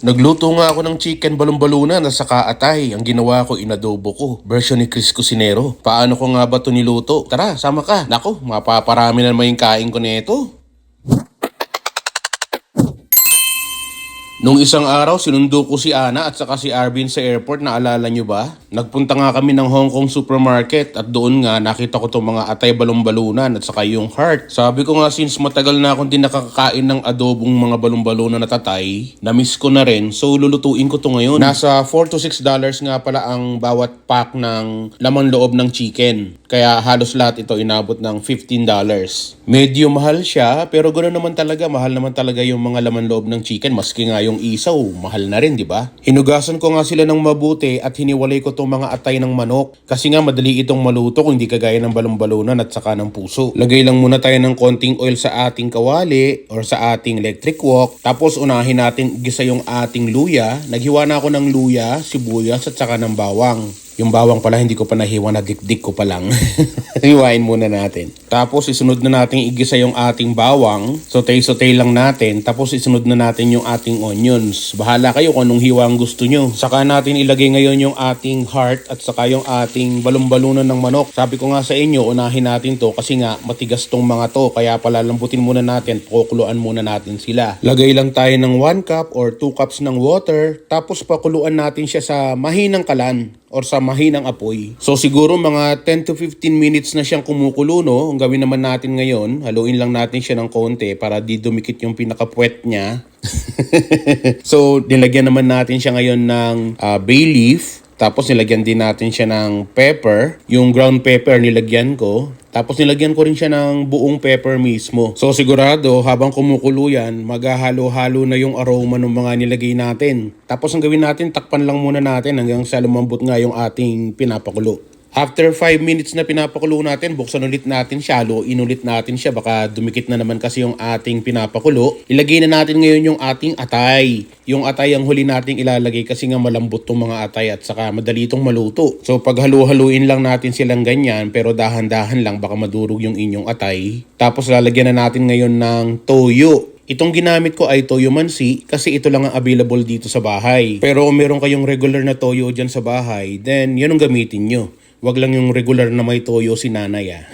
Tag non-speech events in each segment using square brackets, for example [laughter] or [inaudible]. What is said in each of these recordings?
Nagluto nga ako ng chicken balon-balunan at saka atay. Ang ginawa ko, inadobo ko. Version ni Chris Cusinero. Paano ko nga ba ito niluto? Tara, sama ka. Nako, mapaparami na naman yung kain ko nito. Nung isang araw, sinundo ko si Ana at saka si Arvin sa airport, naalala nyo ba? Nagpunta nga kami ng Hong Kong supermarket at doon nga nakita ko itong mga atay balon-balunan at saka yung heart. Sabi ko nga since matagal na akong din nakakakain ng adobong mga balon-balunan na tatay, na-miss ko na rin so lulutuin ko to ngayon. Nasa 4 to 6 dollars nga pala ang bawat pack ng laman loob ng chicken. Kaya halos lahat ito inabot ng 15 dollars. Medyo mahal siya pero ganoon naman talaga, mahal naman talaga yung mga laman loob ng chicken maski nga yung isaw, mahal na rin, di ba? Hinugasan ko nga sila ng mabuti at hiniwalay ko tong mga atay ng manok kasi nga madali itong maluto kung hindi kagaya ng balon-balunan at saka ng puso. Lagay lang muna tayo ng konting oil sa ating kawali or sa ating electric wok tapos unahin natin gisa yung ating luya. Naghiwa na ako ng luya, sibuyas at saka ng bawang. Yung bawang pala hindi ko pa nahiwa na dikdik ko pa lang. [laughs] Hiwain muna natin. Tapos isunod na natin igisa yung ating bawang. Saute-saute lang natin. Tapos isunod na natin yung ating onions. Bahala kayo kung anong hiwa ang gusto nyo. Saka natin ilagay ngayon yung ating heart at saka yung ating balon-balunan ng manok. Sabi ko nga sa inyo, unahin natin to kasi nga matigas tong mga to. Kaya palalambutin muna natin, pakukuluan muna natin sila. Lagay lang tayo ng 1 cup or 2 cups ng water. Tapos pakuluan natin siya sa mahinang kalan or sa mahinang apoy. So siguro mga 10 to 15 minutes na siyang kumukulo, no? Ang gawin naman natin ngayon, haluin lang natin siya ng konti para di dumikit yung pinaka-puwet niya. [laughs] so, nilagyan naman natin siya ngayon ng ah, bay leaf. Tapos nilagyan din natin siya ng pepper. Yung ground pepper nilagyan ko. Tapos nilagyan ko rin siya ng buong pepper mismo. So sigurado habang kumukulo yan, maghahalo-halo na yung aroma ng mga nilagay natin. Tapos ang gawin natin, takpan lang muna natin hanggang sa lumambot nga yung ating pinapakulo. After 5 minutes na pinapakulo natin, buksan ulit natin siya, haluin ulit natin siya, baka dumikit na naman kasi yung ating pinapakulo. Ilagay na natin ngayon yung ating atay. Yung atay ang huli nating ilalagay kasi nga malambot tong mga atay at saka madali itong maluto. So pag halu-haluin lang natin silang ganyan, pero dahan-dahan lang baka madurog yung inyong atay. Tapos lalagyan na natin ngayon ng toyo. Itong ginamit ko ay toyo mansi kasi ito lang ang available dito sa bahay. Pero kung meron kayong regular na toyo dyan sa bahay, then yun ang gamitin nyo. Wag lang yung regular na may toyo si nanay ah.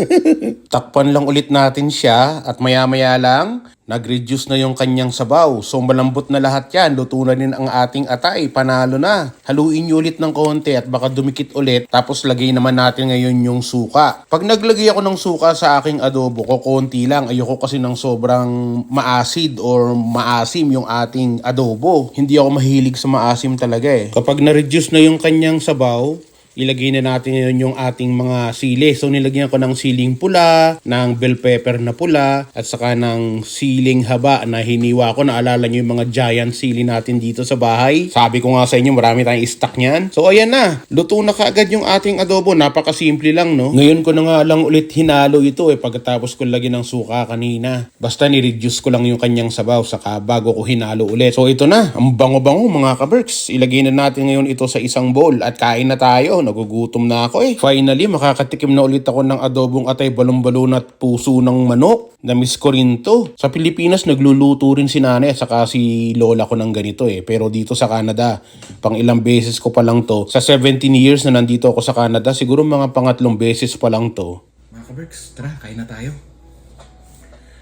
[laughs] Takpan lang ulit natin siya at maya-maya lang, nag-reduce na yung kanyang sabaw. So malambot na lahat yan. Luto na din ang ating atay. Panalo na. Haluin nyo ulit ng konti at baka dumikit ulit. Tapos lagay naman natin ngayon yung suka. Pag naglagay ako ng suka sa aking adobo ko, konti lang. Ayoko kasi ng sobrang maasid or maasim yung ating adobo. Hindi ako mahilig sa maasim talaga eh. Kapag na-reduce na yung kanyang sabaw, ilagay na natin yun yung ating mga sili. So nilagyan ko ng siling pula, ng bell pepper na pula, at saka ng siling haba na hiniwa ko. Naalala nyo yung mga giant sili natin dito sa bahay. Sabi ko nga sa inyo, marami tayong stock niyan. So ayan na, luto na kaagad yung ating adobo. Napakasimple lang, no? Ngayon ko na nga lang ulit hinalo ito eh, pagkatapos ko lagyan ng suka kanina. Basta ni-reduce ko lang yung kanyang sabaw, saka bago ko hinalo ulit. So ito na, ang bango-bango mga kaberks. Ilagay na natin ngayon ito sa isang bowl at kain na tayo. Nagugutom na ako eh. Finally, makakatikim na ulit ako ng adobong atay balon-balon at puso ng manok. Namiss ko rin to. Sa Pilipinas, nagluluto rin si nanay at saka si lola ko ng ganito eh. Pero dito sa Canada, pang ilang beses ko pa lang to. Sa 17 years na nandito ako sa Canada, siguro mga pangatlong beses pa lang to. Mga kaberks, tara, kain na tayo.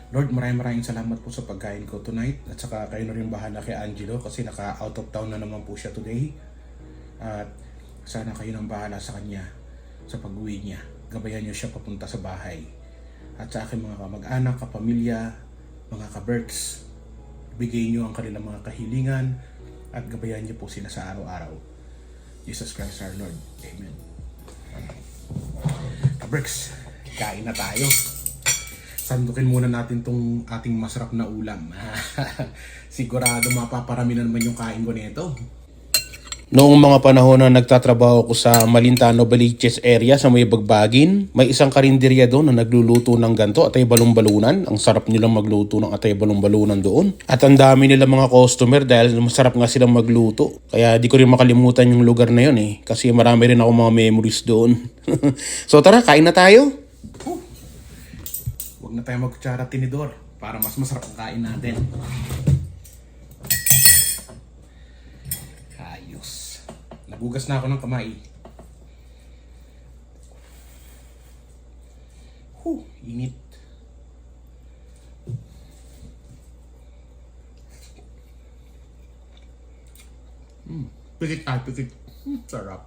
Lord, maraming maraming salamat po sa pagkain ko tonight. At saka kayo na rin bahala kay Angelo kasi naka out of town na naman po siya today. At sana kayo nang bahala sa kanya sa pag-uwi niya. Gabayan niyo siya papunta sa bahay. At sa aking mga kamag-anak, kapamilya, mga ka-Berks, bigay niyo ang kanilang mga kahilingan at gabayan niyo po sila sa araw-araw. Jesus Christ our Lord. Amen. Ka-Berks, kain na tayo sandukin muna natin tong ating masarap na ulam. [laughs] Sigurado mapaparami na naman yung kain ko nito. Noong mga panahon na nagtatrabaho ko sa Malintano, Baliches area sa may Bagbagin, may isang karinderya doon na nagluluto ng ganto at ay balon-balunan. Ang sarap nilang magluto ng atay balon-balunan doon. At ang dami nila mga customer dahil masarap nga silang magluto. Kaya di ko rin makalimutan yung lugar na yun eh. Kasi marami rin ako mga memories doon. [laughs] so tara, kain na tayo. Huwag na tayo magkutsara tinidor para mas masarap ang kain natin. Nagugas na ako ng kamay. Huh, init. Mm, pikit ay, pikit. Mm, sarap.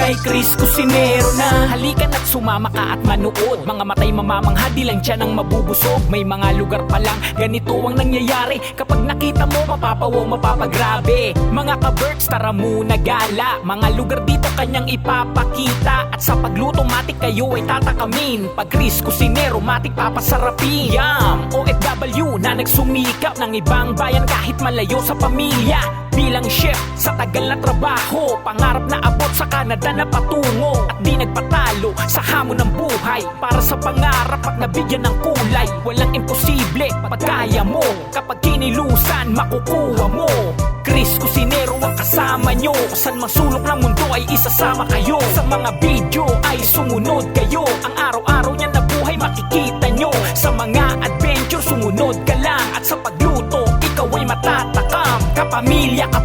Kay Chris Cusinero na. Halika na't sumama ka at manood. Mga matay mamamangha di lang dyan ang mabubusog. May mga lugar pa lang ganito ang nangyayari. Kapag nakita mo mapapawong mapapagrabe. Mga ka-birds tara muna gala. Mga lugar dito kanyang ipapakita. At sa pagluto matik kayo ay tatakamin. Pag Chris Cusinero matik papasarapin. Yum! OFW na nagsumikap ng ibang bayan kahit malayo sa pamilya Bilang chef sa tagal na trabaho Pangarap na abot sa Canada na patungo. At di nagpatalo sa hamon ng buhay Para sa pangarap at nabigyan ng kulay. Walang imposible pag kaya mo Kapag kinilusan makukuha mo. Chris Cusinero ang kasama nyo Saan mang sulok ng mundo ay isasama kayo. Sa mga video ay sumunod kayo Я